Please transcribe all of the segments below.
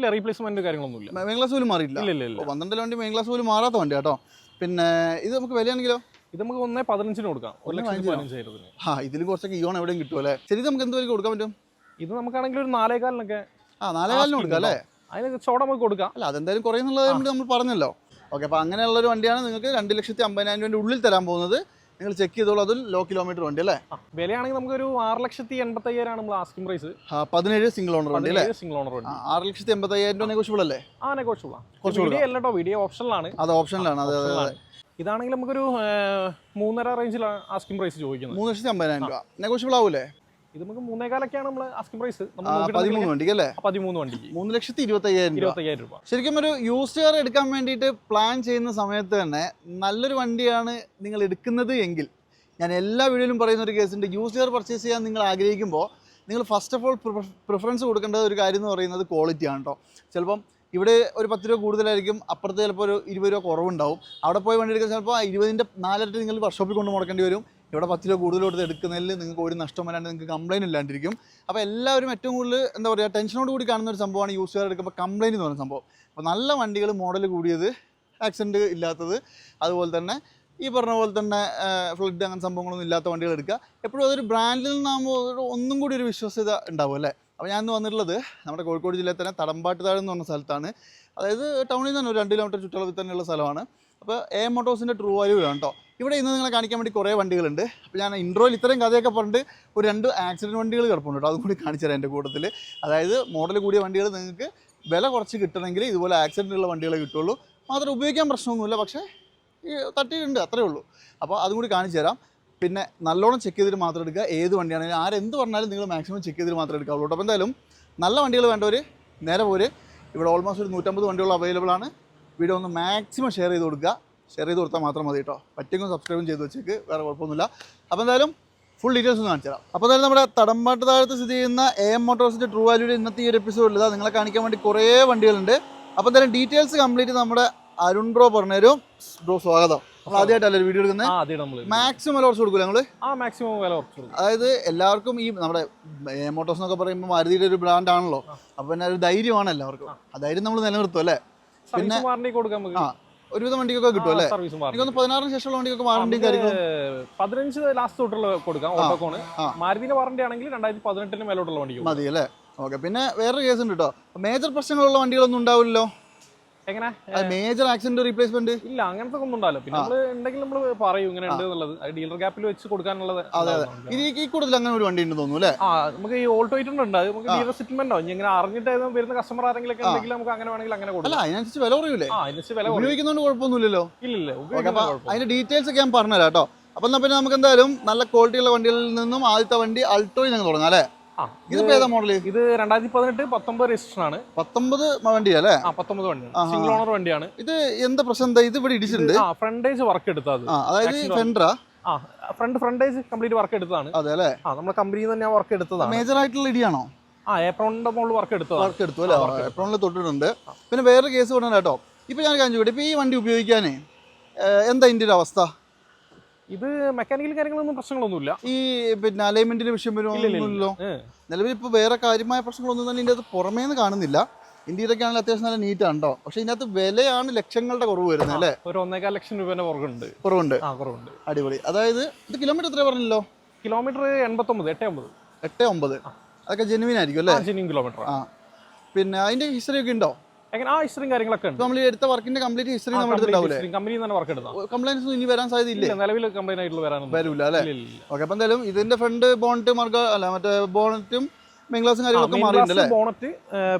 ഇല്ല റീപ്ലേസ്മെന്റ് കാര്യങ്ങളൊന്നും ഇല്ല മെയിൻ ക്ലാസ് പോലും മാറിയില്ല ഇല്ല ഇല്ല ഇല്ല. പന്ത്രണ്ടിലെ വണ്ടി മെയിൻ ക്ലാസ് പോലും മാറാത്ത വണ്ടി കേട്ടോ. പിന്നെ ഇത് നമുക്ക് വിലയാണെങ്കിലോ? ഇത് നമുക്ക് ഒന്നേ പതിനഞ്ചിന് കൊടുക്കാം. ഒരു ലക്ഷത്തി? പതിനഞ്ചായിരത്തിന്. ആ ഇതിൽ കുറച്ചൊക്കെ ഇയോൺ എവിടെയും കിട്ടും അല്ലേ? ശരി നമുക്ക് എന്ത് വിലക്ക് കൊടുക്കാൻ പറ്റും? ഇത് നമുക്കാണെങ്കിൽ ഒരു നാലേകാലിനൊക്കെ. ആ നാലേകാലിന് കൊടുക്കാം അല്ലേ? അതിന് ചോട നമുക്ക് കൊടുക്കാം. അല്ല അതെന്തായാലും കുറയുന്നുള്ളത് നമ്മൾ പറഞ്ഞല്ലോ. ഓക്കെ അങ്ങനെയുള്ള ഒരു വണ്ടിയാണ് നിങ്ങൾക്ക് രണ്ട് ലക്ഷത്തി അമ്പതിനായിരം രൂപയുടെ ഉള്ളിൽ തരാൻ പോകുന്നത്. നിങ്ങൾ ചെക്ക് ചെയ്തോളൂ അതും ലോ കിലോമീറ്റർ വണ്ടി അല്ലേ? വിലയാണെങ്കിൽ നമുക്ക് ഒരു ആറ് ലക്ഷത്തി എൺപത്തി അയ്യായിരമാണ് നമ്മൾ ആസ്കിംഗ് പ്രൈസ് പതിനേഴ് സിംഗിൾ ഓണർ വണ്ടി. അല്ലേ സിംഗിൾ ഓണർ വണ്ടി ആറ് ലക്ഷത്തി എൺപത്തി അയ്യായിരം രൂപ നെഗോഷ്യബിൾ അല്ലേ ആ നെഗോഷ്യബിൾ വീഡിയോ ഓപ്ഷനിലാണ് അത് ഓപ്ഷനിലാണ് അതെ അതെ ഇതാണെങ്കിൽ നമുക്കൊരു മൂന്നര റേഞ്ചിലാണ് ആസ്കിംഗ് പ്രൈസ് ചോദിക്കുന്നത്. മൂന്ന് ലക്ഷത്തി അമ്പതിനായിരം രൂപ. നെഗോഷ്യബിൾ ആവൂലേ? ഇത് നമുക്ക് മൂന്നേകാലൊക്കെയാണ് നമ്മൾ ആസ്കിംഗ് പ്രൈസ് പതിമൂന്ന് വണ്ടിക്ക് അല്ലേ? പതിമൂന്ന് വണ്ടിക്ക്. മൂന്ന് ലക്ഷത്തി ഇരുപത്തി അയ്യായിരം രൂപ. ഇരുപത്തയ്യായിരം രൂപ. ശരിക്കും ഒരു യൂസ്ഡ് കാർ എടുക്കാൻ വേണ്ടിയിട്ട് പ്ലാൻ ചെയ്യുന്ന സമയത്ത് തന്നെ നല്ലൊരു വണ്ടിയാണ് നിങ്ങൾ എടുക്കുന്നത് എങ്കിൽ. ഞാൻ എല്ലാ വീഡിയോയിലും പറയുന്ന ഒരു കേസുണ്ട് യൂസ്ഡ് കാർ പർച്ചേസ് ചെയ്യാൻ നിങ്ങൾ ആഗ്രഹിക്കുമ്പോൾ നിങ്ങൾ ഫസ്റ്റ് ഓഫ് ഓൾ പ്രിഫറൻസ് കൊടുക്കേണ്ട ഒരു കാര്യം എന്ന് പറയുന്നത് ക്വാളിറ്റിയാണ് കേട്ടോ ചിലപ്പം ഇവിടെ ഒരു പത്ത് രൂപ കൂടുതലായിരിക്കും അപ്പുറത്ത് ചിലപ്പോൾ ഒരു ഇരുപത് രൂപ കുറവുണ്ടാവും. അവിടെ പോയി വണ്ടി എടുക്കാൻ ചിലപ്പോൾ ഇരുപതിന്റെ നാലരട്ട് നിങ്ങൾ വർക്ക്ഷോപ്പിൽ കൊണ്ട് മുടക്കേണ്ടി വരും. ഇവിടെ പത്ത് രൂപ കൂടുതൽ കൊടുത്ത് എടുക്കുന്നതിൽ നിങ്ങൾക്ക് ഒരു നഷ്ടം വരാണ്ട് നിങ്ങൾക്ക് കംപ്ലൈന്റ് ഇല്ലാണ്ടിരിക്കും. അപ്പോൾ എല്ലാവരും ഏറ്റവും കൂടുതൽ എന്താ പറയുക ടെൻഷനോട് കൂടി കാണുന്ന ഒരു സംഭവമാണ് യൂസ് എടുക്കുമ്പോൾ കംപ്ലൈന്റ് എന്ന് പറയുന്ന സംഭവം. അപ്പോൾ നല്ല വണ്ടികൾ മോഡൽ കൂടിയത് ആക്സിഡന്റ് ഇല്ലാത്തത്. അതുപോലെ തന്നെ ഈ പറഞ്ഞ പോലെ തന്നെ ഫ്ലഡ് അങ്ങനെ സംഭവങ്ങളൊന്നും ഇല്ലാത്ത വണ്ടികൾ എടുക്കുക. എപ്പോഴും അതൊരു ബ്രാൻഡിൽ നിന്നാകുമ്പോൾ ഒന്നും കൂടി ഒരു വിശ്വസ്യത ഉണ്ടാവും അല്ലേ? അപ്പോൾ ഞാൻ ഇന്ന് വന്നിട്ടുള്ളത് നമ്മുടെ കോഴിക്കോട് ജില്ലയിൽ തന്നെ തടമ്പാട്ട് എന്ന് പറഞ്ഞ സ്ഥലത്താണ്. അതായത് ടൗണിൽ നിന്ന് തന്നെ ഒരു രണ്ട് കിലോമീറ്റർ ചുറ്റളവിൽ തന്നെയുള്ള സ്ഥലമാണ്. അപ്പോൾ എ മോട്ടോഴ്സിന്റെ ട്രൂ വാല്യൂ കേട്ടോ ഇവിടെ ഇന്ന് നിങ്ങളെ കാണിക്കാൻ വേണ്ടി കുറേ വണ്ടികളുണ്ട്. അപ്പോൾ ഞാൻ ഇൻട്രോയിൽ ഇത്രയും കഥയൊക്കെ പറഞ്ഞിട്ട് ഒരു രണ്ട് ആക്സിഡന്റ് വണ്ടികൾ കിടപ്പുണ്ട് കേട്ടോ അതും കൂടി കാണിച്ചു തരാം എന്റെ കൂട്ടത്തിൽ അതായത് മോഡൽ കൂടിയ വണ്ടികൾ നിങ്ങൾക്ക് വില കുറച്ച് കിട്ടണമെങ്കിൽ ഇതുപോലെ ആക്സിഡന്റ് ഉള്ള വണ്ടികളെ കിട്ടുള്ളൂ. മാത്രം ഉപയോഗിക്കാൻ പ്രശ്നമൊന്നുമില്ല. പക്ഷേ തട്ടിയിട്ടുണ്ട് അത്രേ ഉള്ളൂ. അപ്പോൾ അതും കൂടി കാണിച്ചു തരാം പിന്നെ നല്ലോണം ചെക്ക് ചെയ്തിട്ട് മാത്രം എടുക്കുക. ഏത് വണ്ടിയാണെങ്കിലും ആരെന്ത് പറഞ്ഞാലും നിങ്ങൾ മാക്സിമം ചെക്ക് ചെയ്തിട്ട് മാത്രമേ എടുക്കാവുള്ളൂ അപ്പോൾ എന്തായാലും നല്ല വണ്ടികൾ വേണ്ടവർ നേരെ പോര്. ഇവിടെ ഓൾമോസ്റ്റ് ഒരു നൂറ്റമ്പത് വണ്ടികൾ അവൈലബിൾ ആണ്. വീഡിയോ ഒന്ന് മാക്സിമം ഷെയർ ചെയ്ത് കൊടുക്കുക. ഷെയർ ചെയ്ത് കൊടുത്താൽ മാത്രം മതി കേട്ടോ. പറ്റുമെങ്കിൽ സബ്സ്ക്രൈബും ചെയ്ത് വെച്ചേക്ക്. വേറെ കുഴപ്പമൊന്നുമില്ല. അപ്പോൾ എന്തായാലും ഫുൾ ഡീറ്റെയിൽസ് ഒന്ന് കാണിച്ചു തരാം. അപ്പോൾ എന്തായാലും നമ്മുടെ തടമ്പാട്ട് താഴത്ത് സ്ഥിതി ചെയ്യുന്ന എ എം മോട്ടോഴ്സിന്റെ ട്രൂ വാല്യൂടെ ഇന്നത്തെ ഈ ഒരു എപ്പിസോഡിൽ ഇതാ. നിങ്ങളെ കാണിക്കാൻ വേണ്ടി കുറേ വണ്ടികളുണ്ട്. അപ്പോൾ എന്തായാലും ഡീറ്റെയിൽസ് കംപ്ലീറ്റ് നമ്മുടെ അരുൺ ബ്രോ പറഞ്ഞുതരും. ബ്രോ സ്വാഗതം. ആദ്യമായിട്ടല്ലേ വീഡിയോ എടുക്കുന്നത്? മാക്സിമം വില കുറച്ച് കൊടുക്കില്ല ആ മാക്സിമം വില കുറച്ച് അതായത് എല്ലാവർക്കും ഈ നമ്മുടെ എ മോട്ടോഴ്സ് എന്നൊക്കെ പറയുമ്പോൾ മാരുതിയുടെ ഒരു ബ്രാൻഡ് ആണല്ലോ. അപ്പോൾ പിന്നെ ഒരു ധൈര്യമാണ് എല്ലാവർക്കും. ആ ധൈര്യം നമ്മൾ നിലനിർത്തും അല്ലേ? വാറണ്ടി ആ ഒരുവിധം വണ്ടിക്കൊക്കെ കിട്ടും അല്ലേ? വാറണ്ടി എനിക്കൊന്ന് പതിനാറിന് ശേഷമുള്ള വണ്ടിക്കൊക്കെ വാറണ്ടിയും കാര്യങ്ങളും? പതിനഞ്ച് ലാസ്റ്റ് തൊട്ടുള്ള കൊടുക്കാം ഓട്ടോക്കോണ്. മാരുതിന്റെ വാറണ്ടി ആണെങ്കിൽ രണ്ടായിരത്തി പതിനെട്ടിന് മേലോട്ടുള്ള വണ്ടി മതി അല്ലേ ഓക്കെ പിന്നെ വേറൊരു കേസ് ഉണ്ട് കേട്ടോ മേജർ പ്രശ്നങ്ങളുള്ള വണ്ടികളൊന്നും ഉണ്ടാവില്ലല്ലോ? മേജർ ആക്സിഡന്റ് റീപ്ലേസ്മെന്റ് ഇല്ല അങ്ങനത്തെ ഒന്നും ഉണ്ടാവില്ല. പിന്നെ നമ്മൾ ഉണ്ടെങ്കിൽ നമ്മൾ പറയും ഇങ്ങനെ ഉണ്ട് എന്നുള്ളത് ഡീലർ ഗ്യാപ്പിൽ വെച്ച് കൊടുക്കാനുള്ളത് അതെ അതെ. ഇത് ഈ കൂടുതൽ അങ്ങനെ ഒരു വണ്ടി ഉണ്ടെന്ന് തോന്നുന്നു അല്ലേ? ആ നമുക്ക് ഈ ഓൾട്ടോ ഉണ്ട് അത് നമുക്ക് ഡീലർ സെറ്റിൽമെന്റോ ഇനി ഇങ്ങനെ അറിഞ്ഞിട്ട് വരുന്ന കസ്റ്റമർ ആരെങ്കിലും ഒക്കെ ഉണ്ടെങ്കിൽ നമുക്ക് അങ്ങനെ വേണമെങ്കിൽ അങ്ങനെ അല്ല കൊടുക്കാം അതിനനുസരിച്ച് വില കുറയൂലേ? ആ അതിന് വില ഉപയോഗിക്കുന്നതുകൊണ്ട് കുഴപ്പമൊന്നുമില്ലല്ലോ? ഇല്ല ഇല്ല. അതിന്റെ ഡീറ്റെയിൽസ് ഒക്കെ ഞാൻ പറഞ്ഞുതരാം കേട്ടോ. അപ്പൊ പിന്നെ നമുക്ക് എന്തായാലും നല്ല ക്വാളിറ്റിയുള്ള വണ്ടികളിൽ നിന്നും ആദ്യത്തെ വണ്ടി അൾട്ടോയിൽ ഞങ്ങൾ തുടങ്ങാം അല്ലേ? ഇതിപ്പോ ഏതാ മോഡൽ ഇത് രണ്ടായിരത്തി പതിനെട്ട് പത്തൊമ്പത് രജിസ്ട്രേഷൻ ആണ്. പത്തൊമ്പത് വണ്ടി അല്ലേ? ആ പത്തൊമ്പത് വണ്ടിയാണ്. സിംഗിൾ ഓണർ വണ്ടിയാണ്. ഇത് എന്താ പ്രശ്നം? ഇത് ഇവിടെ ഇടിച്ചിട്ടുണ്ട്? ആ ഫ്രണ്ടേജ് വർക്ക് എടുത്തത് അതായത് ഫെൻഡ്രാ ആ? ഫ്രണ്ട് ഫ്രണ്ടേജ് കംപ്ലീറ്റ് വർക്ക് എടുത്തതാണ്. അതെ അല്ലേ? ആ നമ്മുടെ കമ്പനിയിൽ തന്നെ വർക്ക് എടുത്തതാണ്. മേജർ ആയിട്ടുള്ള ഇടിയാണോ? ആ ഏപ്രോണിന്റെ മുകളിൽ വർക്ക് എടുത്തതാണ്. വർക്ക് എടുത്തു അല്ലേ? എടുത്തു. തൊട്ടിട്ടുണ്ട്. പിന്നെ വേറെ കേസ് പറഞ്ഞ കേട്ടോ. ഇപ്പൊ ഞാൻ കാണിച്ചു ഇപ്പൊ ഈ വണ്ടി ഉപയോഗിക്കാനേ എന്താ ഇതിന്റെ ഒരു അവസ്ഥ? ഇത് മെക്കാനിക്കൽ കാര്യങ്ങളൊന്നും പ്രശ്നങ്ങളൊന്നുമില്ല. ഈ പിന്നെ അലൈൻമെന്റിന്റെ വിഷയം. വരുമല്ലോ നിലവിൽ ഇപ്പോൾ വേറെ കാര്യമായ പ്രശ്നങ്ങളൊന്നും തന്നെ ഇതിന്റെ അത് പുറമേന്ന് കാണുന്നില്ല. ഇന്ത്യയിലൊക്കെ ആണെങ്കിൽ അത്യാവശ്യം നല്ല നീറ്റ് കേട്ടോ പക്ഷെ ഇതിനകത്ത് വിലയാണ് ലക്ഷങ്ങളുടെ കുറവ് വരുന്നത് അല്ലേ? ഒരു ഒന്നേകാൽ ലക്ഷം രൂപേന്റെ കുറവുണ്ട്. കുറവുണ്ട്. ആ കുറവുണ്ട്. അടിപൊളി. അതായത് ഇത് കിലോമീറ്റർ എത്ര പറഞ്ഞല്ലോ? കിലോമീറ്റർ എൺപത്തൊമ്പത് എട്ട് ഒമ്പത് എട്ട് ഒമ്പത് അതൊക്കെ ജെനുവിൻ ആയിരിക്കും അല്ലേ? ജെനുവിൻ കിലോമീറ്റർ ആ. പിന്നെ അതിന്റെ ഹിസ്റ്ററി ഒക്കെ ഉണ്ടോ? എങ്ങനെ ആ ഹിസ്റ്ററിയും കാര്യങ്ങളൊക്കെ ഉണ്ട്. നമ്മൾ ഈ എടുത്ത വർക്കിന്റെ കംപ്ലീറ്റ് ഹിസ്റ്ററി നമ്മൾ എടുത്തിട്ടുണ്ടാവില്ലേ കമ്പനിയിൽ തന്നെ വർക്ക് എടുത്താൽ കംപ്ലൈൻസ് ഒന്നും ഇനി വരാൻ സാധ്യതയില്ല. നിലവിൽ കംപ്ലൈന്റ് ആയിട്ടുള്ള വരാനൊന്നും വരൂല അല്ലേ. ഓക്കെ അപ്പം എന്തായാലും ഇതിന്റെ ഫ്രണ്ട് ബോണറ്റ് മാർഗ അല്ല മറ്റേ ബോണറ്റും മെയിൻ കാര്യങ്ങളൊക്കെ മാറിയിട്ടുണ്ട് ബോണറ്റ്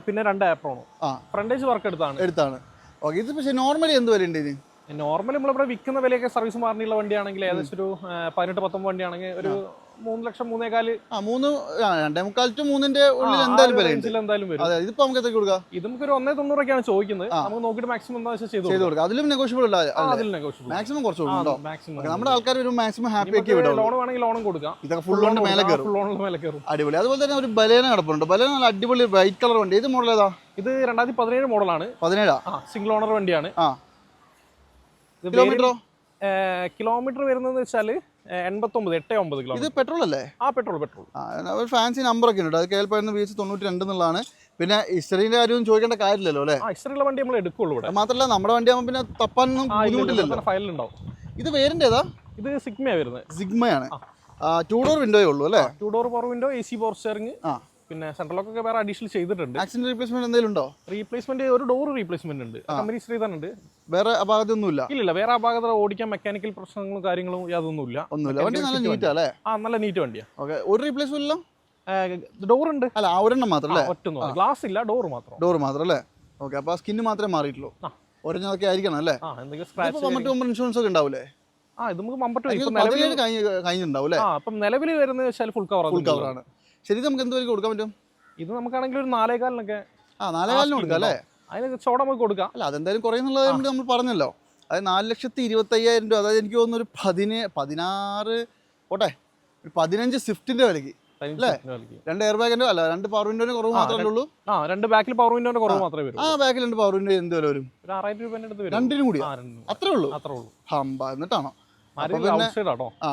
പിന്നെ രണ്ട് ആപ്രോണും ഫ്രണ്ടേജ് വർക്ക് എടുത്താണ്. എടുത്താണ്. ഓക്കെ ഇത് പക്ഷേ നോർമലി എന്ത് വില ഉണ്ട് ഇതിന് നോർമലി നമ്മളിവിടെ വിൽക്കുന്ന വിലയൊക്കെ സർവീസ് മാറിയുള്ള വണ്ടിയാണെങ്കിൽ ഏകദേശം ഒരു പതിനെട്ട് പത്തൊമ്പത് വണ്ടിയാണെങ്കിൽ ഒരു മൂന്ന് ലക്ഷം മൂന്നേകാൽ. ആ മൂന്ന് രണ്ടേ മുക്കാൽ ടു മൂന്നിന്റെ ഉള്ളിൽ എന്തായാലും എന്തായാലും വരും. അതെ ഇതിപ്പോ നമുക്ക് എത്ര കൊടുക്കാം? ഇത് നമുക്ക് ഒരു ഒന്നേ തൊണ്ണൂറൊക്കെയാണ് ചോദിക്കുന്നത്. നമുക്ക് നോക്കിയിട്ട് മാക്സിമം എന്താ വെച്ചാൽ ചെയ്തു കൊടുക്കാം. അതിലും നെഗോഷ്യബിൾ അല്ല അതിലും നെഗോഷ്യബിൾ മാക്സിമം കുറച്ച് കൊടുക്കുന്നുണ്ടോ മാക്സിമം നമ്മുടെ ആൾക്കാർ ഒരു മാക്സിമം ഹാപ്പി ആക്കി വിടും ലോൺ വേണമെങ്കിൽ ലോണും കൊടുക്കാം. ഇതൊക്കെ ഫുൾ കൊണ്ട് മേലെ കയറും. ഫുൾ ലോണിൽ മേലെ കയറും. അടിപൊളി. അതുപോലെ തന്നെ ഒരു ബലേന കിടപ്പുണ്ട്. ബലേന നല്ല അടിപൊളി വൈറ്റ് കളർ വണ്ടി. ഇത് മോഡൽ ഏതാ? ഇത് രണ്ടായിരത്തി പതിനേഴ് മോഡലാണ്. പതിനേഴാ? സിംഗിൾ ഓണർ വണ്ടിയാണ്. കിലോമീറ്ററോ കിലോമീറ്റർ വരുന്നത് വെച്ചാൽ എൺപത്തൊമ്പത് എട്ട് ഒമ്പത് ഇത് കിലോമീറ്റർ പെട്രോൾ അല്ലേ? ആ പെട്രോൾ പെട്രോൾ ഒരു ഫാൻസി നമ്പർ ഒക്കെ ഉണ്ട്. അത് കേൾപ്പായിരുന്നു ബി എച്ച് തൊണ്ണൂറ്റി രണ്ട് എന്നുള്ളതാണ്. പിന്നെ ഹിസ്റ്ററിന്റെ കാര്യമൊന്നും ചോദിക്കേണ്ട കാര്യമില്ലല്ലോ അല്ലേ? ഇഷ്ടമുള്ള വണ്ടി നമ്മൾ എടുക്കുള്ളൂ ഇവിടെ. മാത്രമല്ല നമ്മുടെ വണ്ടി ആകുമ്പോൾ പിന്നെ തപ്പാനൊന്നും ബുദ്ധിമുട്ടില്ലല്ലോ. ഫയലുണ്ടാവും ഇത് വേരിന്റെ ഏതാ? ഇത് സിഗ്മയാണ് വരുന്നത്. സിഗ്മയാണ്. ടൂ ഡോർ വിൻഡോയേ ഉള്ളൂ അല്ലേ? Two door power window A C power steering ആ. പിന്നെ സെൻട്രൽ ലോക്ക് ഒക്കെ വേറെ അഡീഷണൽ ചെയ്തിട്ടുണ്ട്. ആക്സിഡന്റ് റീപ്ലേസ്മെന്റ് എന്തെങ്കിലും ഉണ്ടോ? റീപ്ലേസ്മെന്റ് ഒരു ഡോർ റീപ്ലേസ്മെന്റ് ഉണ്ട്. കമ്പനി ശ്രീ വേറെ ഉണ്ട്. വേറെ അപാകതയൊന്നുമില്ല? ഇല്ല വേറെ അപാകത ഓടിക്കാൻ മെക്കാനിക്കൽ പ്രശ്നങ്ങളും കാര്യങ്ങളും യാതൊന്നുമില്ല. ഒന്നുമില്ല. വണ്ടി നല്ല നീറ്റാ അല്ലേ? ആ നല്ല നീറ്റ് വണ്ടിയാ. ഓക്കെ ഒരു റീപ്ലേസ്മെന്റ് ഇല്ല? ഡോർ ഉണ്ട്. അല്ല ആ ഒരെണ്ണം മാത്രം അല്ലേ? ഒറ്റ ഗ്ലാസ് ഇല്ല ഡോർ മാത്രം. ഡോർ മാത്രം അല്ലേ? ഓക്കെ അപ്പോൾ സ്കിൻ സ്കിന്ന് മാത്രമേ മാറിയിട്ടുള്ളൂ. ആ. ഒരെണ്ണതൊക്കെ ആയിരിക്കണം അല്ലേ? ഇൻഷുറൻസ് ഒക്കെ ഉണ്ടാവില്ലേ ആ ഇത് നമുക്ക് കഴിഞ്ഞിട്ടുണ്ടാവും അല്ലേ? അപ്പം നിലവിൽ വരുന്നത് വെച്ചാൽ ഫുൾ കവർ ഫുൾ കവറാണ് ശരി നമുക്ക് എന്ത് വിലക്ക് കൊടുക്കാൻ പറ്റും? ഇത് നമുക്കാണെങ്കിൽ ഒരു നാലേകാലിനൊക്കെ ആ നാലേകാലിന് കൊടുക്കാം അല്ലേ? അതിന് ചോട നമുക്ക് കൊടുക്കാം. അല്ല അതെന്തായാലും കുറയുന്നുള്ളത് നമ്മൾ പറഞ്ഞല്ലോ. അതായത് നാല് ലക്ഷത്തി ഇരുപത്തി അയ്യായിരം രൂപ. അതായത് എനിക്ക് തോന്നുന്നു ഒരു പതിന് പതിനാറ് പോട്ടെ ഒരു പതിനഞ്ച് സ്വിഫ്റ്റിന്റെ വിലക്ക് അല്ലേ? രണ്ട് എയർ ബാഗിന്റെ അല്ല രണ്ട് പവർ വിൻഡോന്റെ കുറവ് മാത്രമേ ഉള്ളൂ. ആ രണ്ട് ബാക്കിൽ പവർ വിൻഡോന്റെ കുറവ് മാത്രമേ വരൂ. ആ ബാക്കിൽ രണ്ട് പവർ വിൻഡോ എന്ത് വില വരും? ഒരു ആറായിരം രൂപേന്റെ അടുത്ത് വരും. രണ്ടിനും കൂടി. അത്രേ ഉള്ളൂ? അത്രേ ഉള്ളൂ. ഹമ്പ എന്നിട്ടാണോ? ആ.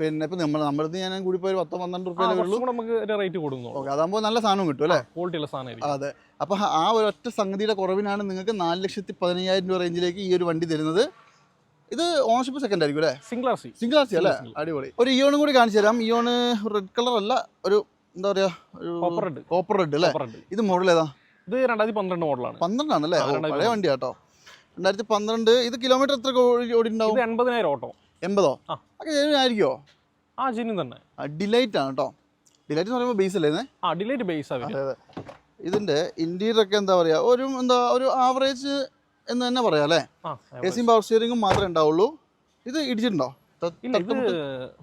പിന്നെ ഇപ്പൊ നമ്മൾ നമ്മുടെ ഞാൻ കൂടി പോയി പത്തോ പന്ത്രണ്ട് റുപ്യ ഉള്ളൂ. നമുക്ക് റേറ്റ് കൊടുക്കുന്നു ഓക്കെ അതാകുമ്പോൾ നല്ല സാധനം കിട്ടും അല്ലേ? ക്വാളിറ്റി സാധനം അതെ. അപ്പൊ ആ ഒരൊറ്റ സംഗതിയുടെ കുറവിനാണ് നിങ്ങൾക്ക് നാല് ലക്ഷത്തി പതിനയ്യായിരം രൂപ റേഞ്ചിലേക്ക് ഈ ഒരു വണ്ടി തരുന്നത്. ഇത് ഓണർഷിപ്പ് സെക്കൻഡ് ആയിരിക്കും അല്ലേ? Single R C single R C അല്ലേ? അടിപൊളി. ഒരു ഇയോണും കൂടി കാണിച്ചു തരാം. ഇയോണ് റെഡ് കളർ അല്ല ഒരു എന്താ പറയാ ഒരു കോപ്പർ റെഡ് കോപ്പർ റെഡ് അല്ലേ? ഇത് മോഡൽ ഏതാ? ഇത് രണ്ടായിരത്തി പന്ത്രണ്ട് മോഡലാണ് പന്ത്രണ്ടാണ് അല്ലേ പഴയ വണ്ടി കേട്ടോ രണ്ടായിരത്തി പന്ത്രണ്ട് ഇത് കിലോമീറ്റർ എത്ര ഓടി ഉണ്ടാവും എൺപതിനായിരം ഓട്ടോ. എൺപതോ. ഒക്കെ ആയിരിക്കോ ആ ജിനും തന്നെ. ഡിലൈറ്റ് ആണ് കേട്ടോ ഡിലൈറ്റ് എന്ന് പറയുമ്പോൾ ബേസ് അല്ലേ ആ ഡിലൈറ്റ് ബേസ് ആണ് അതെ അതെ. ഇതിന്റെ ഇന്റീരിയർ ഒക്കെ എന്താ പറയാ? ഒരു എന്താ ഒരു ആവറേജ് എന്ന് തന്നെ പറയാം അല്ലേ? എ സിയും പവർ സ്റ്റിയറിംഗും മാത്രമേ ഉണ്ടാവുള്ളൂ. ഇത് ഇടിച്ചിട്ടുണ്ടോ?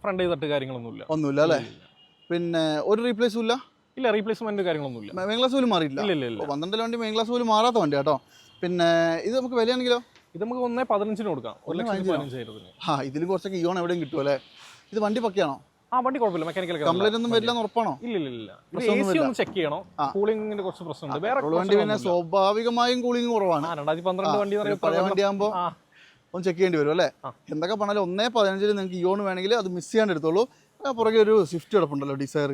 ഫ്രണ്ട് തട്ട് കാര്യങ്ങളൊന്നുമില്ല. ഒന്നുമില്ല അല്ലേ? പിന്നെ ഒരു റീപ്ലേസും ഇല്ല? ഇല്ല റീപ്ലേസ്മെന്റ് കാര്യങ്ങളൊന്നും ഇല്ല മെയിൻ ക്ലാസ് പോലും മാറിയില്ല പന്ത്രണ്ടിലെ വണ്ടി മെയിൻ ക്ലാസ് പോലും മാറാത്ത വണ്ടി കേട്ടോ പിന്നെ ഇത് നമുക്ക് വിലയാണെങ്കിലോ? ഇത് നമുക്ക് ഒന്നേ പതിനഞ്ചിന് കൊടുക്കാം. ഒരു ലക്ഷം ലക്ഷത്തി? പതിനഞ്ചായിരത്തിന് ആ ഇതിൽ കുറച്ചൊക്കെ ഇയോൺ എവിടെയും കിട്ടും അല്ലേ? ഇത് വണ്ടി പക്കയാണോ? ആ വണ്ടി കുഴപ്പമില്ല. മെക്കാനിക്കൽ കംപ്ലൈന്റ് ഒന്നും വരില്ല ഉറപ്പാണോ? ഇല്ല ഇല്ല ഇല്ല. ഇത് എ സി ഒന്ന് ചെക്ക് ചെയ്യണം. കൂളിംഗിന്റെ കുറച്ച് പ്രശ്നമുണ്ട്. വേറെ വണ്ടി പിന്നെ സ്വാഭാവികമായും കൂളിംഗ് കുറവാണ്. രണ്ടായിരത്തി പന്ത്രണ്ട് വണ്ടി പഴയ പറയുമ്പോൾ വണ്ടിയാകുമ്പോൾ ഒന്ന് ചെക്ക് ചെയ്യേണ്ടി വരും അല്ലേ? എന്തൊക്കെ പറഞ്ഞാലും ഒന്നേ പതിനഞ്ചിൽ നിങ്ങൾക്ക് ഇയോൺ വേണമെങ്കിൽ അത് മിസ് ചെയ്യാണ്ട് എടുത്തോളൂ. പുറകെ ഒരു സ്വിഫ്റ്റ് കിടപ്പുണ്ടല്ലോ ഡിസയർ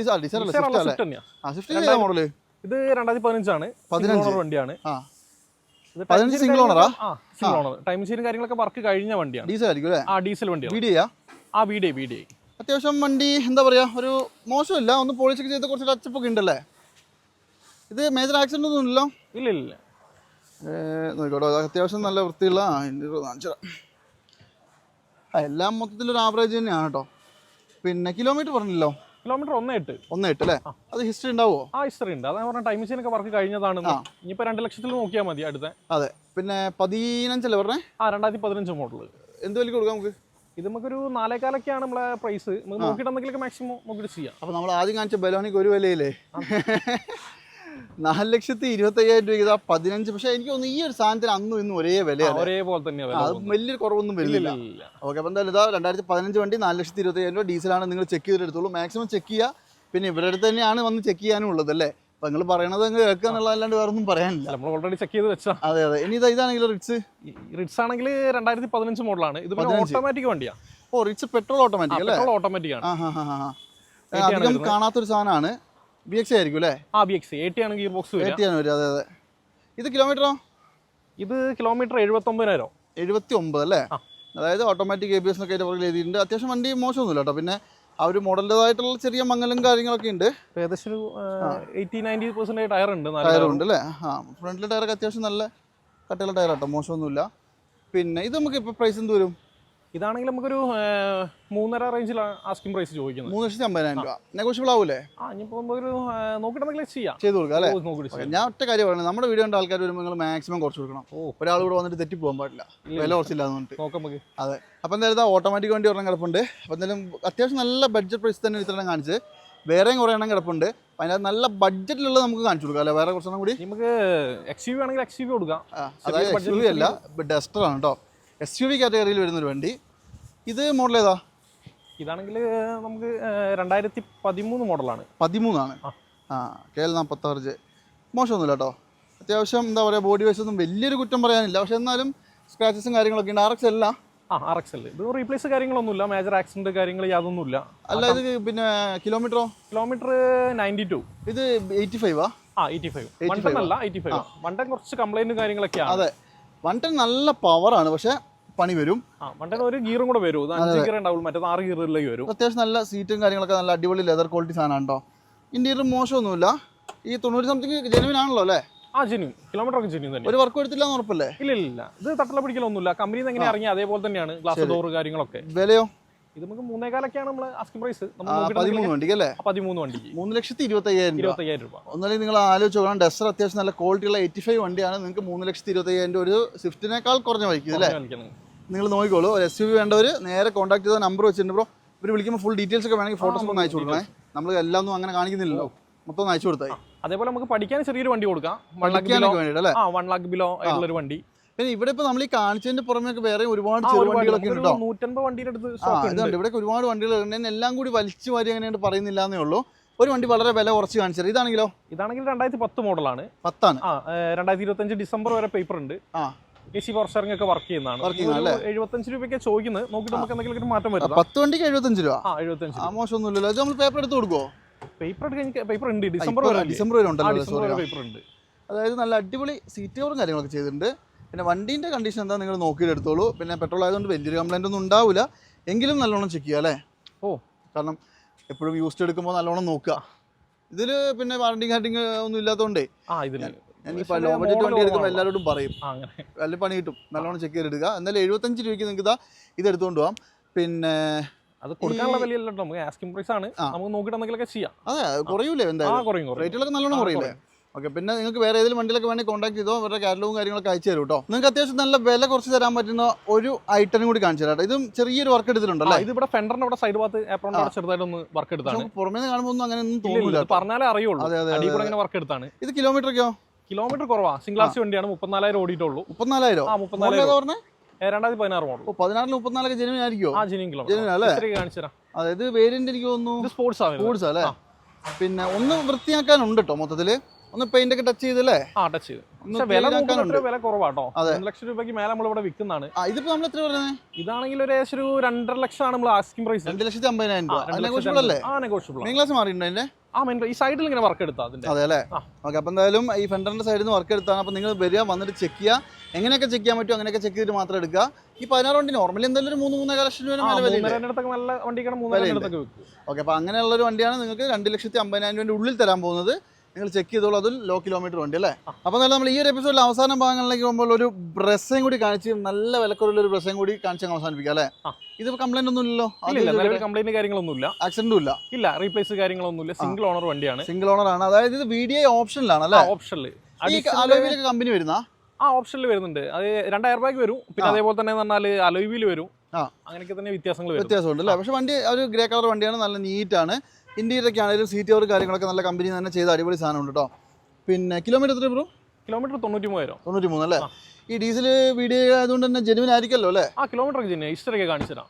ഡിസയർ ഡിസയർ അല്ല? സ്വിഫ്റ്റ് അല്ല, മോഡൽ ഇത് രണ്ടായിരത്തി പതിനഞ്ചാണ്. പതിനഞ്ച്. വണ്ടിയാണ്. പതിനഞ്ച് സിംഗിൾ ആ? സിംഗിൾ ഓണർ ടൈം മെഷീനും കാര്യങ്ങളൊക്കെ വർക്ക് കഴിഞ്ഞ വണ്ടിയാണ്. ഡീസൽ ആയിരിക്കും അല്ലേ? ആ ഡീസൽ വണ്ടിയാണ്. ആ വീഡിയോ വീഡിയോ അത്യാവശ്യം വണ്ടി എന്താ പറയാ ഒരു മോശമില്ല. ഒന്ന് പോളിച്ചൊക്കെ ചെയ്ത് കുറച്ച് ടച്ചപ്പ് ഒക്കെ ഉണ്ടല്ലേ? ഇത് മേജർ ആക്സിഡന്റ് ഒന്നും ഇല്ലല്ലോ? ഇല്ല ഇല്ല അത് അത്യാവശ്യം നല്ല വൃത്തിയുള്ള ഒരു കാണിച്ചു എല്ലാം മൊത്തത്തിലൊരു ആവറേജ് തന്നെയാണ് കേട്ടോ. പിന്നെ കിലോമീറ്റർ പറഞ്ഞില്ലല്ലോ? കിലോമീറ്റർ ഒന്നേ എട്ട്. ഒന്ന് എട്ട് അല്ലേ? അത് ഹിസ്റ്ററി ഉണ്ടാവോ? ആ ഹിസ്റ്ററി ഉണ്ട്. അതാണ് പറഞ്ഞ ടൈം മെഷീൻ ഒക്കെ വർക്ക് കഴിഞ്ഞതാണ്. ഇനിയിപ്പോ രണ്ട് ലക്ഷത്തിൽ നോക്കിയാൽ മതി അടുത്ത. അതെ. പിന്നെ പതിനഞ്ചല്ലേ പറഞ്ഞേ? ആ രണ്ടായിരത്തി പതിനഞ്ച് മോഡൽ എന്ത് വിലക്ക് കൊടുക്കാം നമുക്ക്? ഇത് നമുക്കൊരു നാലേക്കാലൊക്കെയാണ് നമ്മളെ പ്രൈസ് നമുക്ക് നോക്കിയിട്ടുണ്ടെങ്കിലൊക്കെ മാക്സിമം നമുക്ക് ചെയ്യാം. അപ്പൊ നമ്മൾ ആദ്യം കാണിച്ച ബലോണിക്ക് ഒരു വിലയില്ലേ? നാല് ലക്ഷത്തി ഇരുപത്തി അയ്യായിരം രൂപ പതിനഞ്ച്. പക്ഷേ എനിക്ക് തോന്നുന്നു ഈ ഒരു സാധനത്തിന് അന്നും ഇന്നും ഒരേ വില വിലയാണ് ഒരേപോലെ തന്നെ അത് വലിയൊരു കുറവൊന്നും വരുന്നില്ല ഓക്കെ അപ്പോൾ എന്തായാലും ഇതാ രണ്ടായിരത്തി പതിനഞ്ച് വണ്ടി നാല് ലക്ഷത്തി ഇരുപത്തി അയ്യായിരം രൂപ ഡീസലാണ് നിങ്ങൾ ചെക്ക് ചെയ്തെടുത്തോളൂ മാക്സിമം ചെക്ക് ചെയ്യുക പിന്നെ ഇവരുടെ അടുത്ത് തന്നെയാണ് വന്ന് ചെക്ക് ചെയ്യാനും ഉള്ളത് അല്ലേ? അപ്പോൾ നിങ്ങൾ പറയണത് അങ്ങ് കേൾക്കുക എന്നുള്ളതല്ലാണ്ട് വേറെ ഒന്നും പറയാനില്ല നമ്മൾ ഓൾറെഡി ചെക്ക് ചെയ്ത് വെച്ചാ അതെ അതെ. ഇനി ഇതാ ഇതാണെങ്കിലും റിറ്റ്സ് റിഡ്സ് ആണെങ്കിൽ രണ്ടായിരത്തി പതിനഞ്ച് മോഡലാണ്. ഇത് ഓട്ടോമാറ്റിക് വണ്ടിയാ. ഓ റിറ്റ്സ് പെട്രോൾ ഓട്ടോമാറ്റിക് അല്ലേ? ഓട്ടോമാറ്റിക് ആണ്. അധികം കാണാത്തൊരു സാധനമാണ്. ബി എക്സ് ആയിരിക്കും അല്ലേ? ആ ബി എക്സ് എയ്റ്റി ആണ് ഗിയർ ബോക്സ് എയ്റ്റി ആണ് വരും അതെ അതെ. ഇത് കിലോമീറ്ററോ ഇത് കിലോമീറ്റർ എഴുപത്തി ഒമ്പതിനായിരം എഴുപത്തി ഒമ്പത് അല്ലേ അതായത് ഓട്ടോമാറ്റിക് എ ബി എസ് എന്നൊക്കെ അതിന്റെ പുറകിൽ എഴുതിയിട്ടുണ്ട്. അത്യാവശ്യം വണ്ടി മോശമൊന്നുമില്ല കേട്ടോ. പിന്നെ ആ ഒരു മോഡലിന്റെതായിട്ടുള്ള ചെറിയ മങ്ങലും കാര്യങ്ങളൊക്കെ ഉണ്ട്. ഏകദേശം ഒരു എയ്റ്റി നയന്റി പെർസെന്റ് ടയർ ഉണ്ട് ടയർ ഉണ്ട് അല്ലേ? ആ ഫ്രണ്ടിലെ ടയറൊക്കെ അത്യാവശ്യം നല്ല കട്ടിയുള്ള ടയർ കേട്ടോ മോശമൊന്നുമില്ല. പിന്നെ ഇത് നമുക്ക് ഇപ്പോൾ പ്രൈസ് എന്ത് വരും? ഇതാണെങ്കിൽ നമുക്കൊരു മൂന്നര റേഞ്ചിൽ ആസ്കിംഗ് പ്രൈസ് ചോദിക്കുന്നത്. മൂന്ന് ലക്ഷത്തി അമ്പതിനായിരം രൂപ. നെഗോഷ്യബിൾ ആവൂലേ? ആ ഇനിയിപ്പോൾ പോകുമ്പോൾ ഒരു നോക്കിയിട്ടുണ്ടെങ്കിൽ ചെയ്യാം. ചെയ്ത് കൊടുക്കാം അല്ലേ? നോക്കി ഞാൻ ഒറ്റ കാര്യം പറയുന്നത് നമ്മുടെ വീഡിയോ കണ്ട ആൾക്കാർ വരുമ്പോൾ നിങ്ങൾ മാക്സിമം കുറച്ച് കൊടുക്കണം. ഓ. ഒരാൾ കൂടെ വന്നിട്ട് തെറ്റി പോകാൻ പാടില്ല. വില കുറച്ചില്ല എന്ന് പറഞ്ഞിട്ട്. നോക്കാം നമുക്ക്. അതെ. അപ്പോൾ എന്തായാലും ഓട്ടോമാറ്റിക് വണ്ടി ഒരെണ്ണം കിടപ്പുണ്ട്. അപ്പോൾ എന്തായാലും അത്യാവശ്യം നല്ല ബഡ്ജറ്റ് പ്രൈസ് തന്നെ ഇത്രയും കാണിച്ച് വേറെയും കുറേ എണ്ണം കിടപ്പുണ്ട്. അതിന് അതിനകത്ത് നല്ല ബഡ്ജറ്റിലുള്ള നമുക്ക് കാണിച്ചു കൊടുക്കാം അല്ലേ? വേറെ കുറച്ചെണ്ണം കൂടി. നമുക്ക് എക്സ് യു ആണെങ്കിൽ എക്സ് യു കൊടുക്കാം. അതായത് എക്സ് യു അല്ല ഡസ്റ്റർ ആണ് കേട്ടോ എസ് യു വി കാറ്റഗറിയിൽ വരുന്നൊരു വണ്ടി. ഇത് മോഡൽ ഏതാ? ഇതാണെങ്കിൽ നമുക്ക് ആ, രണ്ടായിരത്തി പതിമൂന്ന് മോഡലാണ്. പതിമൂന്നാണ്. ആ. ആ കെ എൽ നാൽപ്പത്താറ് ജെ. മോശമൊന്നുമില്ല കേട്ടോ. അത്യാവശ്യം എന്താ പറയുക ബോഡി വൈസ് ഒന്നും വലിയൊരു കുറ്റം പറയാനില്ല. പക്ഷെ എന്നാലും സ്ക്രാച്ചസും കാര്യങ്ങളൊക്കെ ഉണ്ട്. ആർ എക്സ് അല്ല ആ ആർ എക്സ് എൽ ഇത് റീപ്ലേസ് കാര്യങ്ങളൊന്നുമില്ല. മേജർ ആക്സിഡന്റ് കാര്യങ്ങൾ യാതൊന്നുമില്ല. അല്ല ഇത് പിന്നെ കിലോമീറ്ററോ കിലോമീറ്റർ നയന്റി ടു ഇത് എയ്റ്റി ഫൈവ് ആ എയ്റ്റി ഫൈവ് വൺ ടൺ അല്ല എയ്റ്റി ഫൈവ് വൺ ടൺ കുറച്ച് കംപ്ലൈന്റും കാര്യങ്ങളൊക്കെയാണ്. അതെ. വൺ ടെൻ നല്ല പവറാണ് പക്ഷെ പണി വരും. ഒരു ഗിയറും കൂടെ വരും. അഞ്ച് ഗിയർ ആറ് ഗിയറിലേക്ക് വരും. അത്യാവശ്യം നല്ല സീറ്റും കാര്യങ്ങളൊക്കെ നല്ല അടിപൊളി ലെതർ ക്വാളിറ്റി സാധനമാണ് കേട്ടോ ഇന്റീരിയർ മോശമൊന്നുമില്ല. ഈ തൊണ്ണൂറ് സംതിങ് ജെനുവിൻ ആണല്ലോ അല്ലേ? ആ ജെന്യൂ കിലോമീറ്റർ ഒക്കെ ജെന്യൂ തന്നെ. ഒരു വർക്ക് എടുത്തില്ല എന്ന് ഉറപ്പല്ലേ? ഇല്ല ഇല്ല ഇത് തട്ടല പിടിക്കലൊന്നുമില്ല. കമ്പനിയിൽ എങ്ങനെ ഇറങ്ങി അതേപോലെ തന്നെയാണ് ഗ്ലാസ് ഡോർ കാര്യങ്ങളൊക്കെ. വിലയോ? ഇത് നമുക്ക് മൂന്നേകാലൊക്കെയാണ് നമ്മൾ ആസ്കിംഗ് പ്രൈസ് പതിമൂന്ന് വണ്ടിക്ക് അല്ലേ? പതിമൂന്ന് വണ്ടിക്ക്. മൂന്ന് ലക്ഷത്തി ഇരുപത്തി അയ്യായിരം രൂപ. ഇരുപത്തയ്യായിരം രൂപ. ഒന്നല്ലെങ്കിൽ നിങ്ങൾ ആലോചിച്ച് നോക്കണം. ഡെസ്റ്റർ അത്യാവശ്യം നല്ല ക്വാളിറ്റിയുള്ള എയ്റ്റി ഫൈവ് വണ്ടിയാണ്. നിങ്ങൾക്ക് മൂന്ന് ലക്ഷത്തി ഇരുപത്തയ്യായിരം രൂപ ഒരു സ്വിഫ്റ്റിനേക്കാൾ കുറഞ്ഞ വൈക്കും അല്ലേ? നിങ്ങൾ നോക്കിക്കോളൂ. ഒരു എസ് യു വി വേണ്ടവർ നേരെ കോൺടാക്ട് ചെയ്ത നമ്പർ വെച്ചിട്ടുണ്ട് ബ്രോ ഇവർ വിളിക്കുമ്പോൾ ഫുൾ ഡീറ്റെയിൽസ് ഒക്കെ വേണമെങ്കിൽ ഫോട്ടോസ് ഒന്ന് അയച്ചു കൊടുക്കണേ. നമ്മൾ എല്ലാം ഒന്നും അങ്ങനെ കാണിക്കുന്നില്ലല്ലോ. മൊത്തം ഒന്ന് അയച്ചു കൊടുത്തായി. അതേപോലെ നമുക്ക് പഠിക്കാൻ ചെറിയൊരു വണ്ടി കൊടുക്കാം. വൺ ലാക്ക് ബിലോ ആ വൺ ലാക്ക് ബിലോ ആയിട്ടുള്ള ഒരു വണ്ടി. പിന്നെ ഇവിടെ ഇപ്പൊ നമ്മൾ ഈ കാണിച്ചതിന്റെ പുറമെ ഒക്കെ വേറെ ഒരുപാട് ആ, ഉണ്ട്? വണ്ടിയുടെ അടുത്ത് ഇവിടെ ഒരുപാട് വണ്ടികൾ എല്ലാം കൂടി വലിച്ചു വാരി അങ്ങനെയാണ് പറയുന്നില്ല എന്നേ ഉള്ളൂ. ഒരു വണ്ടി വളരെ വില കുറച്ച് കാണിച്ചത് ഇതാണെങ്കിലോ? ഇതാണെങ്കിൽ രണ്ടായിരത്തി പത്ത് മോഡലാണ് പത്താണ്. രണ്ടായിരത്തി രണ്ടായിരത്തി ഇരുപത്തഞ്ച് ഡിസംബർ വരെ പേപ്പർ ഉണ്ട്. ആ എ സി പവർ സ്റ്റാറിംഗ് ഒക്കെ വർക്ക് ചെയ്യുന്നതാണ്. എഴുപത്തഞ്ച് രൂപയ്ക്ക് ചോദിക്കുന്നത്. നോക്കിട്ട് നമുക്ക് എന്തെങ്കിലും ഒരു മാറ്റം വരും പത്ത് വണ്ടിക്ക് എഴുപത്തഞ്ച് രൂപ? ആ എഴുപത്തഞ്ച് മോശമൊന്നുമില്ലല്ലോ. നമ്മൾ പേപ്പർ എടുത്ത് കൊടുക്കുമോ പേപ്പർ എടുക്കാൻ പേപ്പർ ഉണ്ട്. ഡിസംബർ വരെ ഡിസംബർ വരെ ഉണ്ടല്ലോ പേപ്പർ ഉണ്ട്. അതായത് നല്ല അടിപൊളി സീറ്റ് കവറും കാര്യങ്ങളൊക്കെ ചെയ്തിട്ടുണ്ട്. പിന്നെ വണ്ടീന്റെ കണ്ടീഷൻ എന്താ നിങ്ങൾ നോക്കിയിട്ട് എടുത്തോളൂ. പിന്നെ പെട്രോൾ ആയതുകൊണ്ട് വലിയൊരു കംപ്ലൈന്റ് ഒന്നും ഉണ്ടാവില്ല എങ്കിലും നല്ലോണം ചെക്ക് ചെയ്യുക അല്ലേ? ഓ. കാരണം എപ്പോഴും യൂസ്ഡ് എടുക്കുമ്പോൾ നല്ലോണം നോക്കുക. ഇതിൽ പിന്നെ വാറണ്ടി കാർഡിങ് ഒന്നും ഇല്ലാത്തതുകൊണ്ടേ ആ ഇതിൽ. ഞാൻ ഈ ലോ ബഡ്ജറ്റ് വണ്ടി എടുക്കുമ്പോൾ എല്ലാവരോടും പറയും. അങ്ങനെ. നല്ല പണി കിട്ടും. നല്ലോണം ചെക്ക് ചെയ്തെടുക്കുക. എന്നാലും എഴുപത്തഞ്ച് രൂപയ്ക്ക് നിങ്ങൾക്ക് ഇതാ ഇത് എടുത്തുകൊണ്ട് പോകാം പിന്നെ അത് കൊടുക്കാനുള്ള വിലയല്ല നമുക്ക് ആസ്കിംഗ് പ്രൈസ് ആണ്. നമുക്ക് നോക്കിയിട്ട് എന്തെങ്കിലുമൊക്കെ ചെയ്യാം. അതെ കുറയൂലേ എന്തായാലും. റേറ്റുകളൊക്കെ നല്ലോണം കുറയില്ലേ ഓക്കെ പിന്നെ നിങ്ങൾക്ക് വേറെ ഏതെങ്കിലും വണ്ടിയിലൊക്കെ വേണമെങ്കിൽ കോൺടാക്ട് ചെയ്തോ? അവരുടെ കാറ്റലോഗും കാര്യങ്ങളൊക്കെ അയച്ചു തരും കേട്ടോ. നിങ്ങൾക്ക് അത്യാവശ്യം നല്ല വില കുറച്ച് തരാൻ പറ്റുന്ന ഒരു ഐറ്റം കൂടി കാണിച്ചു തരാം ഇതും ചെറിയൊരു വർക്ക് എടുത്തിട്ടുണ്ടല്ലോ ഇത് ഇവിടെ ഫെൻഡറിന്റെ അവിടെ സൈഡ് ഭാഗത്ത് ഏപ്രോണിന്റെ അവിടെ ചെറുതായിട്ടൊന്ന് വർക്ക് എടുത്താണ്. പുറമേ കാണുമ്പോൾ ഒന്നും അങ്ങനെ ഒന്നും തോന്നില്ല ഇത് പറഞ്ഞാലേ അറിയുള്ളൂ. അതെ, അതെ, വർക്ക് എടുത്താണ്. ഇത് കിലോമീറ്ററൊക്കെയോ കിലോമീറ്റർ കുറവാ. സിംഗിൾ ആർസി വണ്ടിയാണ്. മുപ്പത്തിനാലായിരം ഓടിയിട്ടുള്ളൂ. മുപ്പത്തിനാലായിരോ? ആ മുപ്പത്തിനാലായിരം പറഞ്ഞേ? രണ്ടായിരത്തി പതിനാറ് മോഡൽ ഓ പതിനാറിന് മുപ്പത്തിനാലൊക്കെ ജെനുവിൻ ആ അല്ലേ? കിലോമീറ്റർ കാണിച്ചു തരാം. അതായത് വേരിയന്റ് എനിക്ക് തോന്നുന്നു സ്പോർട്സ് ആണ് സ്പോർട്സ് അല്ലേ പിന്നെ ഒന്ന് വൃത്തിയാക്കാനുണ്ട് കേട്ടോ മൊത്തത്തിൽ. ഒന്ന് പെയിന്റ് ഒക്കെ ടച്ച് ചെയ്തല്ലേ ആ ടച്ച് ചെയ്ത്. വില വില കുറവാട്ടോ അതെ. ലക്ഷം രൂപയ്ക്ക് മേലെ നമ്മൾ ഇവിടെ വിൽക്കുന്നതാണ്. ഇതിപ്പോ നമ്മൾ എത്ര പറയുന്നത് ഇതാണെങ്കിൽ ഒരു ഏകദേശം ഒരു രണ്ടര ലക്ഷമാണ് നമ്മൾ ആസ്കിംഗ് പ്രൈസ് രണ്ട് ലക്ഷത്തി അമ്പതിനായിരം രൂപ. അല്ലേ? ആ നെഗോഷ്യബിൾ മെയിൻ ക്ലാസ് മാറിയിട്ടുണ്ടോ അതിന്റെ? ആ മെയിൻ ഈ സൈഡിൽ ഇങ്ങനെ വർക്ക് എടുത്താ അതിന്റെ അതെ അല്ലേ. ഓക്കെ അപ്പം എന്തായാലും ഈ ഫെൻഡറിന്റെ സൈഡിൽ നിന്ന് വർക്ക് എടുത്താണ്. അപ്പോൾ നിങ്ങൾ വരിക വന്നിട്ട് ചെക്ക് ചെയ്യുക. എങ്ങനെയൊക്കെ ചെക്ക് ചെയ്യാൻ പറ്റും അങ്ങനെയൊക്കെ ചെക്ക് ചെയ്തിട്ട് മാത്രം എടുക്കുക. ഈ പതിനാറ് വണ്ടി നോർമലി എന്തായാലും ഒരു മൂന്ന് മൂന്നര ലക്ഷം രൂപ നല്ല വണ്ടിക്കാണ് വിൽക്കും ഓക്കെ അപ്പോൾ അങ്ങനെയുള്ള ഒരു വണ്ടിയാണ് നിങ്ങൾക്ക് രണ്ട് ലക്ഷത്തി അമ്പതിനായിരം രൂപയുടെ ഉള്ളിൽ തരാൻ പോകുന്നത്. നിങ്ങൾ ചെക്ക് ചെയ്തോളൂ അതിൽ ലോ കിലോമീറ്റർ വണ്ടി അല്ലേ? അപ്പോൾ നല്ല നമ്മൾ ഈ ഒരു എപ്പിസോഡിൽ അവസാന ഭാഗങ്ങളിലേക്ക് പോകുമ്പോൾ ഒരു ബ്രസ്സയും കൂടി കാണിച്ച് നല്ല വിലക്കുറവിൽ ഒരു ബ്രസ്സയും കൂടി കാണിച്ച് അവസാനിപ്പിക്കാം അല്ലേ. ഇത് കംപ്ലൈന്റ് ഒന്നും ഇല്ലല്ലോ? ഇല്ല ഇല്ല. നിലവിൽ കാര്യങ്ങളൊന്നുമില്ല ആക്സിഡന്റും ഇല്ല. ഇല്ല. റീപ്ലേസ് കാര്യങ്ങളൊന്നും ഇല്ല. സിംഗിൾ ഓണർ വണ്ടിയാണ്. സിംഗിൾ ഓണർ ആണ്. അതായത് ഇത് വി ഡി ഐ ഓപ്ഷനിലാണ് അല്ലേ? ഓപ്ഷനിൽ ഈ അലോയിലൊക്കെ കമ്പനി വരുന്ന? ആ ഓപ്ഷനിൽ വരുന്നുണ്ട്. അത് രണ്ട് രൂപയ്ക്ക് ബാഗ് വരും. പിന്നെ അതേപോലെ തന്നെ പറഞ്ഞാൽ അലോയിൽ വരും. ആ. അങ്ങനെയൊക്കെ തന്നെ വ്യത്യാസങ്ങൾ വ്യത്യാസമുണ്ട് അല്ലേ? പക്ഷേ വണ്ടി ഒരു ഗ്രേ കളർ വണ്ടിയാണ്. നല്ല നീറ്റാണ് ഇന്ത്യയിലൊക്കെ ആണെങ്കിലും സീറ്റ് കവർ കാര്യങ്ങളൊക്കെ നല്ല കമ്പനി തന്നെ ചെയ്ത അടിപൊളി സാധനമുണ്ട് കേട്ടോ പിന്നെ കിലോമീറ്റർ എത്ര ബ്രോ കിലോമീറ്റർ തൊണ്ണൂറ്റി മൂവായിരം തൊണ്ണൂറ്റി മൂന്ന് അല്ലേ ഈ ഡീസൽ വീഡിയോ ആയതുകൊണ്ട് തന്നെ ജെനുവിൻ ആയിരിക്കല്ലോ അല്ലേ? ആ കിലോമീറ്റർ ഒക്കെ ചെയ്യുന്നത് ഹിസ്റ്ററി ഒക്കെ കാണിച്ചു തരാം.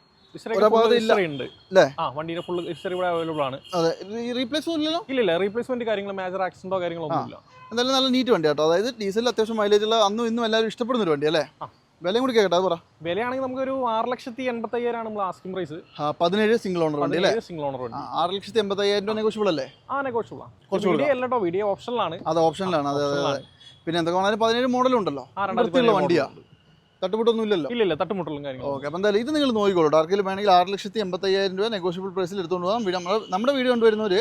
വണ്ടിയുടെ ഫുൾ ഹിസ്റ്ററി ഇവിടെ അവൈലബിൾ ആണ്. ഇല്ല റീപ്ലേസ്മെന്റ് കാര്യങ്ങളോ മേജർ ആക്സിഡന്റോ കാര്യങ്ങളോ ഒന്നുമില്ല എന്തായാലും നല്ല നീറ്റ് വണ്ടി കേട്ടോ അതായത് ഡീസൽ അത്യാവശ്യം മൈലേജ് ഉള്ള അന്നും ഇന്നും എല്ലാവരും ഇഷ്ടപ്പെടുന്ന ഒരു വണ്ടി അല്ലേ. വിലയും കൂടി കേട്ടോ അത് പറ. വിലയാണെങ്കിൽ നമുക്ക് ഒരു ആറ് ലക്ഷത്തി എൺപത്തി നമ്മൾ ആസ്കിംഗ് പ്രൈസ് പതിനേഴ് സിംഗിൾ ഓണർ വണ്ടി അല്ലേ? സിംഗിൾ ഓണർ വണ്ടി. ആറ് ലക്ഷത്തി എൺപത്തി അയ്യായിരം രൂപ നെഗോഷ്യബിൾ അല്ലേ? ആ നെഗോഷ്യബിൾ കുറച്ച് വീഡിയോ അല്ലട്ടോ വീഡിയോ ഓപ്ഷനിലാണ് അത് ഓപ്ഷനിലാണ് അതെ അതെ പിന്നെ എന്തൊക്കെ വന്നാലും പതിനേഴ് മോഡലും ഉണ്ടല്ലോ. വൃത്തിയുള്ള പതിനേഴ് വണ്ടിയാ. model ഉണ്ട്. തട്ടുമുട്ടൊന്നും ഇല്ലല്ലോ. ഇല്ല ഇല്ല തട്ടുമുട്ടലും കാര്യങ്ങളും ഓക്കെ അപ്പം എന്തായാലും ഇത് നിങ്ങൾ നോക്കിക്കോളൂ ഡാർക്കിൽ വേണമെങ്കിൽ ആറ് ലക്ഷത്തി എൺപത്തയ്യായിരം രൂപ നെഗോഷ്യബിൾ പ്രൈസിൽ എടുത്തുകൊണ്ട് പോകാം. വീഡിയോ നമ്മുടെ നമ്മുടെ വീഡിയോ കൊണ്ടുവരുന്നവർ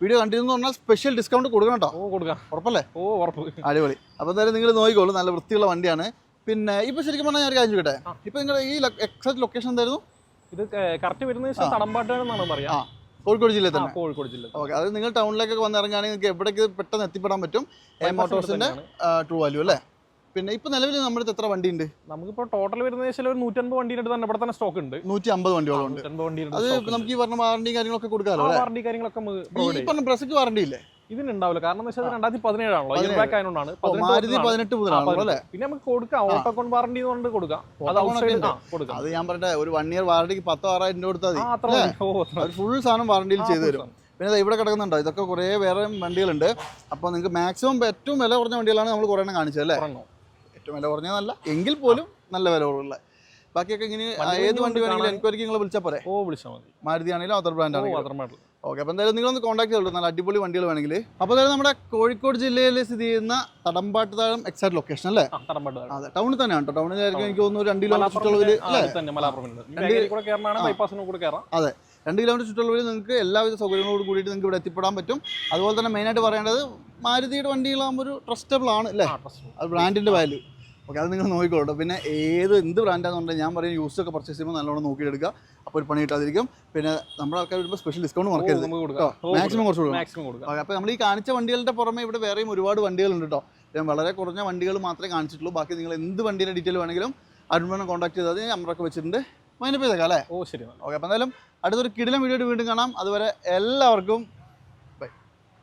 വീഡിയോ കണ്ടിരുന്നു പറഞ്ഞാൽ സ്പെഷ്യൽ ഡിസ്കൗണ്ട് കൊടുക്കണം കേട്ടോ ഓ കൊടുക്കാം. ഉറപ്പല്ലേ? ഓ ഉറപ്പ്. അടിപൊളി. അപ്പോൾ എന്തായാലും നിങ്ങൾ നോക്കിക്കോളൂ. നല്ല വൃത്തിയുള്ള വണ്ടിയാണ്. പിന്നെ ഇപ്പൊ ശരിക്കും പറഞ്ഞാൽ ഞാൻ ഒരു കാര്യം ചോദിക്കട്ടെ? ഇപ്പൊ നിങ്ങളുടെ ഈ എക്സാക്ട് ലൊക്കേഷൻ എന്തായിരുന്നു? ഇത് കറക്റ്റ് വരുന്നത് തടമ്പാട്ടാണ് എന്നാണ് പറയാ? കോഴിക്കോട് ജില്ലയിൽ തന്നെ. കോഴിക്കോട് ജില്ല ഓക്കെ അത് നിങ്ങൾ ടൗണിലേക്കൊക്കെ വന്ന് ഇറങ്ങുകയാണെങ്കിൽ നിങ്ങൾക്ക് എവിടേക്ക് പെട്ടെന്ന് എത്തിപ്പെടാൻ പറ്റും? എം മോട്ടോഴ്സിന്റെ ട്രൂ വാല്യൂ അല്ലേ? പിന്നെ ഇപ്പൊ നിലവിൽ നമ്മുടെ എത്ര വണ്ടി ഉണ്ട് നമുക്കിപ്പോ ടോട്ടൽ വരുന്ന വെച്ചാൽ ഒരു നൂറ്റമ്പത് വണ്ടിയുടെ തന്നെ ഇവിടെ തന്നെ സ്റ്റോക്ക് ഉണ്ട്. നൂറ്റി അമ്പത് വണ്ടികളുണ്ട്. അത് നമുക്ക് ഈ പറഞ്ഞ വാറണ്ടി കാര്യങ്ങളൊക്കെ കൊടുക്കാമല്ലോ അല്ലേ? വാറണ്ടി കാര്യങ്ങളൊക്കെ ഈ. പറഞ്ഞ ബ്രസ്ക്ക് വാറണ്ടി ഇല്ലേ? ഇതിനുണ്ടാവില്ല. കാരണം വെച്ചാൽ രണ്ടായിരത്തി പതിനേഴാണല്ലോ ഇയർ ബാക്ക് ആയതുകൊണ്ടാണ് മാരുതി പതിനെട്ട് മുതലാണല്ലോ പിന്നെ നമുക്ക് കൊടുക്കാം. ഓട്ടോകോൺ വാറണ്ടി കൊണ്ട് കൊടുക്കാം. അത് ഔട്ട്സൈഡ് കൊടുക്കാം. അത് ഞാൻ പറഞ്ഞ ഒരു വൺ ഇയർ വാറണ്ടിക്ക് പത്തോ ആറായിരം രൂപ കൊടുത്താൽ ഫുൾ സാധനം വാറണ്ടിയിൽ ചെയ്തു തരും. പിന്നെ അത് ഇവിടെ കിടക്കുന്നുണ്ടോ? ഇതൊക്കെ കുറേ വേറെ വണ്ടികളുണ്ട്. അപ്പോൾ നിങ്ങൾക്ക് മാക്സിമം ഏറ്റവും വില കുറഞ്ഞ വണ്ടികളാണ് നമ്മൾ കുറേ എണ്ണം കാണിച്ചത് അല്ലേ. ഏറ്റവും വില കുറഞ്ഞതല്ല എങ്കിൽ പോലും നല്ല വില കുറവുള്ള. ബാക്കിയൊക്കെ ഇങ്ങനെ ഏത് വണ്ടി വേണമെങ്കിലും എൻക്വയറിക്ക് നിങ്ങൾ വിളിച്ചാൽ പോരെ? ഓ വിളിച്ചാൽ മതി. മാരുതി ആണെങ്കിലും അതർ ബ്രാൻഡ് ആണെങ്കിലും. ഓക്കെ അപ്പോൾ എന്തായാലും നിങ്ങളൊന്ന് കോൺടാക്ട് ചെയ്തോളൂ. നല്ല അടിപൊളി വണ്ടികൾ വേണമെങ്കിൽ. അപ്പോൾ അതായത് നമ്മുടെ കോഴിക്കോട് ജില്ലയിൽ സ്ഥിതി ചെയ്യുന്ന തടമ്പാട്ട് താഴം എക്സാക്ട് ലൊക്കേഷൻ അല്ലേ അതെ ടൗണിൽ തന്നെയാണ് കേട്ടോ. ടൗണിലായിരിക്കും എനിക്ക് തോന്നുന്നു രണ്ട് കിലോമീറ്റർ ചുറ്റളവിൽ കയറാം? രണ്ട് കിലോമീറ്റർ ചുറ്റളവിൽ നിങ്ങൾക്ക് എല്ലാവിധ സൗകര്യങ്ങളോട് കൂടിയിട്ട് നിങ്ങൾക്ക് ഇവിടെ എത്തിപ്പെടാൻ പറ്റും. അതുപോലെ തന്നെ മെയിനായിട്ട് പറയേണ്ടത് മാരുതിയുടെ വണ്ടികളാകുമ്പോൾ ഒരു ട്രസ്റ്റബിൾ ആണ് അല്ലേ. അത് ബ്രാൻഡിന്റെ വാല്യൂ ഓക്കെ അത് നിങ്ങൾ നോക്കിക്കോളൂ പിന്നെ ഏത് എന്ത് ബ്രാൻഡാണെന്നുണ്ടെങ്കിൽ ഞാൻ പറയും യൂസ് ഒക്കെ പർച്ചേസ് ചെയ്യുമ്പോൾ നല്ലോണം നോക്കി നോക്കിയെടുക്കുക. അപ്പോൾ ഒരു പണി കിട്ടാതിരിക്കും. പിന്നെ നമ്മുടെ ആൾക്കാർ വരുമ്പോൾ സ്പെഷ്യൽ ഡിസ്കൗണ്ട് മറക്കരുത്. മാക്സിമം കുറച്ച് കൊടുക്കും. മാക്സിമം കൊടുക്കാം. ഓക്കെ അപ്പോൾ നമ്മൾ ഈ കാണിച്ച വണ്ടികളുടെ പുറമെ ഇവിടെ വേറെയും ഒരുപാട് വണ്ടികളുണ്ട് കേട്ടോ ഞാൻ വളരെ കുറഞ്ഞ വണ്ടികൾ മാത്രമേ കാണിച്ചിട്ടുള്ളൂ. ബാക്കി നിങ്ങൾ എന്ത് വണ്ടിയുടെ ഡീറ്റെയിൽ വേണമെങ്കിലും അരുൺമേനെ കോൺടാക്ട് ചെയ്താൽ ഞാൻ നമ്പറൊക്കെ വെച്ചിട്ടുണ്ട്. മൈനപ്പ് ചെയ്തേക്കാം അല്ലേ? ഓ ശരി ഓക്കെ അപ്പോൾ എന്തായാലും അടുത്തൊരു കിടിലം വീഡിയോ വീണ്ടും കാണാം. അതുവരെ എല്ലാവർക്കും